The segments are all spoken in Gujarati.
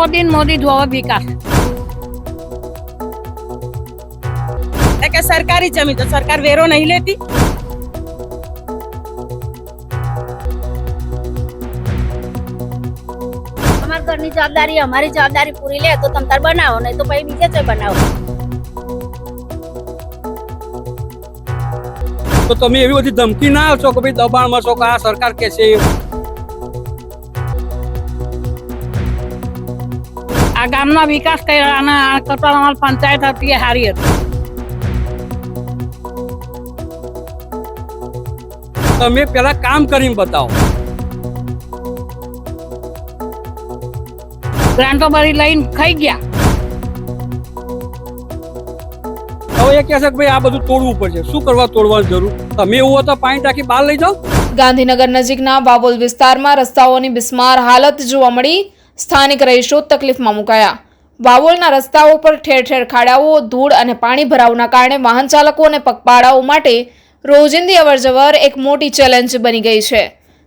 મોદી મોદી જોવે વિકાસ. કે સરકારી જમીન તો સરકાર વેરો નહીં લેતી? અમારા ઘરની જવાબદારી અમારી જવાબદારી પૂરી લે તો તમ તાર બનાવો નહીં તો પછી બીજે છે બનાવો. તો તમે એવી બધી ધમકી ના આવશો કે ભાઈ દબાણમાં છો કે આ સરકાર કે છે આ ગામનો વિકાસ કર્યો અને આ કરતા અમારી પંચાયત હતી એ સારી હતી. તમે પેલા કામ કરીને બતાવો. ગ્રાન્ટો ભરી લઈને ખાઈ ગયા. હવે એ કહે છે કે ભાઈ આ બધું તોડવું પડશે. શું કરવા તોડવાની જરૂર? તમે એવું હોય તો પાણી ટાંકી બહાર લઈ જાઓ. ગાંધીનગર નજીકના બાબોલ વિસ્તારમાં રસ્તાઓની બિસ્માર હાલત જોવા મળી. સ્થાનિક રહીશો તકલીફમાં મુકાયા. વાવોલના રસ્તાઓ પર ઠેર ઠેર ખાડાઓ, ધૂળ અને પાણી ભરાવના કારણે વાહન ચાલકો અને પગપાળાઓ માટે રોજિંદી અવરજવર એક મોટી ચેલેન્જ બની ગઈ છે.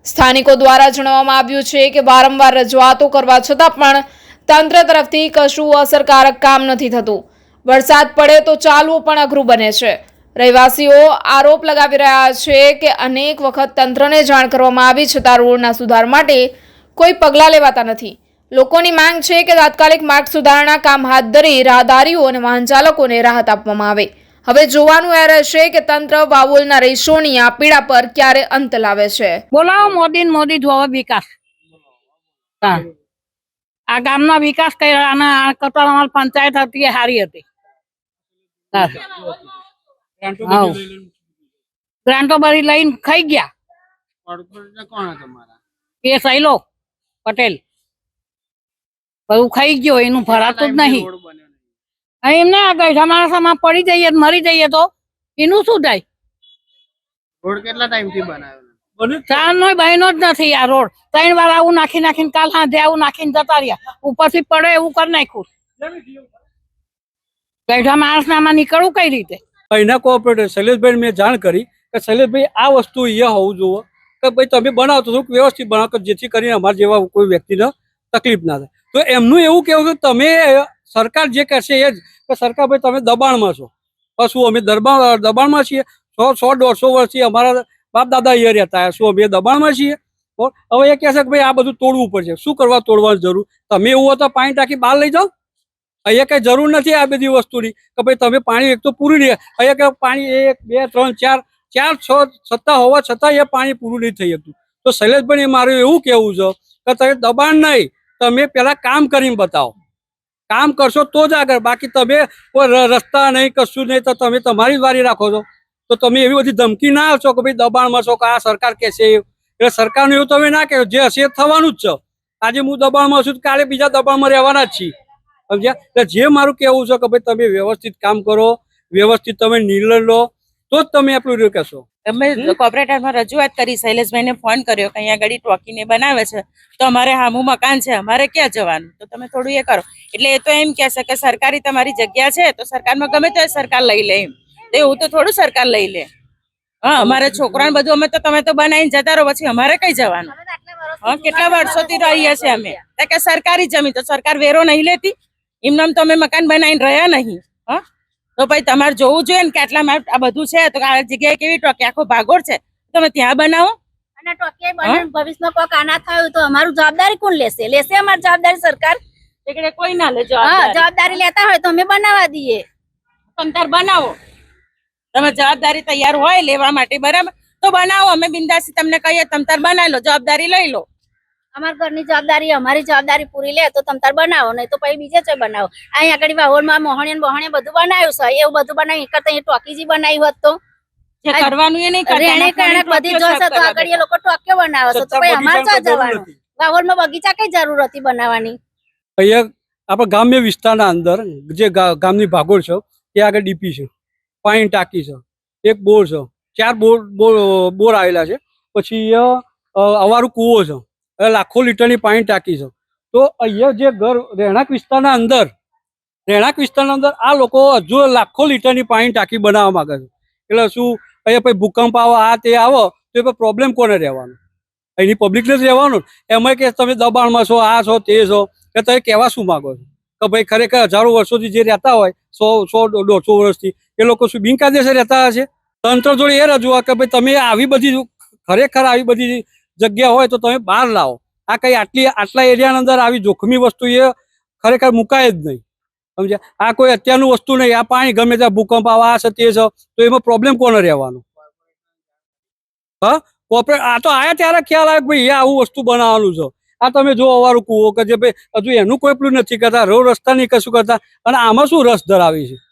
સ્થાનિકો દ્વારા જણાવવામાં આવ્યું છે કે વારંવાર રજૂઆતો કરવા છતાં પણ તંત્ર તરફથી કશું અસરકારક કામ નથી થતું. વરસાદ પડે તો ચાલવું પણ અઘરું બને છે. રહેવાસીઓ આરોપ લગાવી રહ્યા છે કે અનેક વખત તંત્રને જાણ કરવામાં આવી છતાં રોડના સુધાર માટે કોઈ પગલાં લેવાતા નથી. લોકોની માંગ છે કે તાત્કાલિક માર્ગ સુધારણા કામ હાથ ધરી રાહદારીઓ અને વાહન ચાલકોને રાહત આપવામાં આવે. હવે જોવાનું એ રહેશે કે તંત્ર વાવોલના રહીશોની આ પીડા પર ક્યારે અંત લાવે છે. બોલાવો મોદી મોદી જોવે વિકાસ. આ ગામનો વિકાસ કર્યો અને આ કરતા અમારી પંચાયત હતી એ સારી હતી. ગ્રાન્ટો ભરી લઈને ખાઈ ગયા. એ સહેલો પટેલ. બધું ખાઈ ગયો એનું ભરાતું જ નહીં. એમને આ ગઈઢા માણસમાં પડી જઈએ મરી જઈએ તો એનું શું થાય? રોડ કેટલા ટાઈમથી બનાવ્યો? ચાર નો બહેનો જ નથી આ રોડ. ત્રણ વાર આવું નાખી નાખીને કાલ હાથે આવું નાખીને જતા રહ્યા. ઉપરથી પડે એવું કરી નાખ્યું. માણસ આમાં નીકળવું કઈ રીતે? અહીંના કોઓપરેટર શૈલેષભાઈ મેં જાણ કરી કે શૈલેષભાઈ આ વસ્તુ અહીંયા હોવું જોઈએ. કે ભાઈ તમે બનાવતો તો વ્યવસ્થિત બનાવો કે જેથી કરીને અમારા જેવા કોઈ વ્યક્તિને તકલીફ ના થાય. તો એમનું એવું કહેવું કે તમે સરકાર જે કહેશે એ જ. કે સરકાર ભાઈ, તમે દબાણમાં છો. શું અમે દરબાર દબાણમાં છીએ? સો સો, દોઢસો વર્ષથી અમારા બાપ દાદા અહીંયા રહેતા શું અમે દબાણમાં છીએ? હવે એ કહેશે કે ભાઈ, આ બધું તોડવું પડશે. શું કરવા તોડવાની જરૂર? તમે એવું હોય તો પાણી ટાંકી બહાર લઈ જાઓ. અહીંયા કંઈ જરૂર નથી આ બધી વસ્તુની. કે ભાઈ, તમે પાણી એક તો પૂરું નહીં. અહીંયા કે પાણી એક, બે, ત્રણ, ચાર ચાર, છ, સત્તા હોવા છતાં એ પાણી પૂરું નહીં થઈ શકતું. તો શૈલેષભાઈ મારું એવું કહેવું છે કે તમે દબાણ નહીં. તમે પેલા કામ કરીને બતાવો. કામ કરશો તો જ આગળ. બાકી તમે કોઈ રસ્તા નહીં, કશું નહીં, તો તમે તમારી વારી રાખો છો. તો તમે એવી બધી ધમકી ના આવશો કે ભાઈ દબાણમાં છો કે આ સરકાર કહેશે એટલે સરકારનું એવું તમે ના કહેજો જે હશે થવાનું જ છે. આજે હું દબાણમાં છું કાલે બીજા દબાણમાં રહેવાના જ છીએ. સમજ્યા? એટલે જે મારું કહેવું છે કે ભાઈ તમે વ્યવસ્થિત કામ કરો, વ્યવસ્થિત તમે નિર્ણય લો, તો જ તમે આપણું કહેશો. અમે કોર્પોરેટરમાં રજૂઆત કરી શૈલેષભાઈને ફોન કર્યો કે અહીંયા આગળ ટોકીને બનાવે છે તો અમારે હામું મકાન છે અમારે ક્યાં જવાનું? તો તમે થોડું એ કરો. એટલે એ તો એમ કહેશે કે સરકારી તમારી જગ્યા છે તો સરકારમાં ગમે તો સરકાર લઈ લે એમ. તો એવું તો થોડું સરકાર લઈ લે. હા અમારે છોકરાને બધું અમે તો તમે તો બનાવીને જતા રહો પછી અમારે કઈ જવાનું? હા કેટલા વર્ષોથી રહીએ છીએ અમે? કે સરકારી જમીન તો સરકાર વેરો નહીં લેતી. એમનામ તો અમે મકાન બનાવીને રહ્યા નહીં. હા? તો ભાઈ તમારે જોવું જોઈએ ને કે આટલામાં આ બધું છે તો આ જગ્યાએ કેવી ટોકી? આખો ભાગોળ છે. તમે ત્યાં બનાવો. અને ટોકે ભવિષ્યમાં કોક આના થયું તો અમારું જવાબદારી કોણ લેશે? લેશે અમારી જવાબદારી સરકાર. એટલે કોઈ ના લે જવાબદારી. જવાબદારી લેતા હોય તો અમે બનાવવા દઈએ. તમતાર બનાવો. તમે જવાબદારી તૈયાર હોય લેવા માટે બરાબર? તો બનાવો અમે બિંદાસી તમને કહીએ તમતાર બનાવી લો જવાબદારી લઈ લો. અમારા ઘરની જવાબદારી અમારી જવાબદારી પૂરી લે તો તમ તાર બનાવો નહીં તો પછી બીજે છે બનાવો. અહીં આગળ વાહોલમાં મોહણીયા ને બોહણીયા બધું બનાવ્યું છે. એવું બધું બનાવી કરતા ટોકીજી બનાવી હોત તો. કરવાનું એ નહીં રેણે એના બધી જોશે તો આગળ એ લોકો ટોક્યો બનાવે છે. તો પછી અમારે ક્યાં જવાનું? વાહોરમાં બગીચા કઈ જરૂર હતી બનાવવાની? અહીંયા આપણા ગ્રામ્ય વિસ્તારના અંદર જે ગામની ભાગોળ છે એ આગળ ડીપી છે. પાણી ટાંકી છે. એક બોર છે. ચાર બોર બોર બોર આવેલા છે. પછી અવારું કૂવો છે. લાખો લીટરની પાણી ટાંકી છે. તો અહીંયા જે ઘર, રહેણાંક વિસ્તારના અંદર, રહેણાંક વિસ્તારના અંદર આ લોકો હજુ લાખો લીટરની પાણી ટાંકી બનાવવા માંગે છે. એટલે શું, અહીંયા પછી ભૂકંપ આવો, આ તે આવો, તો એ પ્રોબ્લેમ કોને રહેવાનો? અહીંની પબ્લિકને જ રહેવાનો. એમાં કે તમે દબાણમાં છો, આ છો, તે છો, કે તમે કહેવા શું માંગો છો? કે ભાઈ ખરેખર હજારો વર્ષોથી જે રહેતા હોય, સો સો, દોઢસો વર્ષથી, એ લોકો શું બિનકાયદેસર રહેતા હશે? તંત્ર જોડે એ રજૂઆત કે ભાઈ તમે આવી બધી, ખરેખર આવી બધી જગ્યા હોય તો તમે બહાર લાવો. આ કઈ આટલી, આટલા એરિયાની અંદર આવી જોખમી વસ્તુ એ ખરેખર મુકાય જ નહીં. સમજ્યા? આ કોઈ અત્યારનું વસ્તુ નહીં. આ પાણી ગમે ત્યાં ભૂકંપ આવા, આ તે છે, તો એમાં પ્રોબ્લેમ કોને રહેવાનો? હા? કોર્પોરેટ આ તો આયા ત્યારે ખ્યાલ આવે કે ભાઈ આવું વસ્તુ બનાવવાનું છે. આ તમે જો અવારું કૂવો કે જે ભાઈ, હજુ એનું કોઈ પેલું નથી કરતા. રોડ રસ્તા નહીં કશું કરતા. અને આમાં શું રસ ધરાવી છે?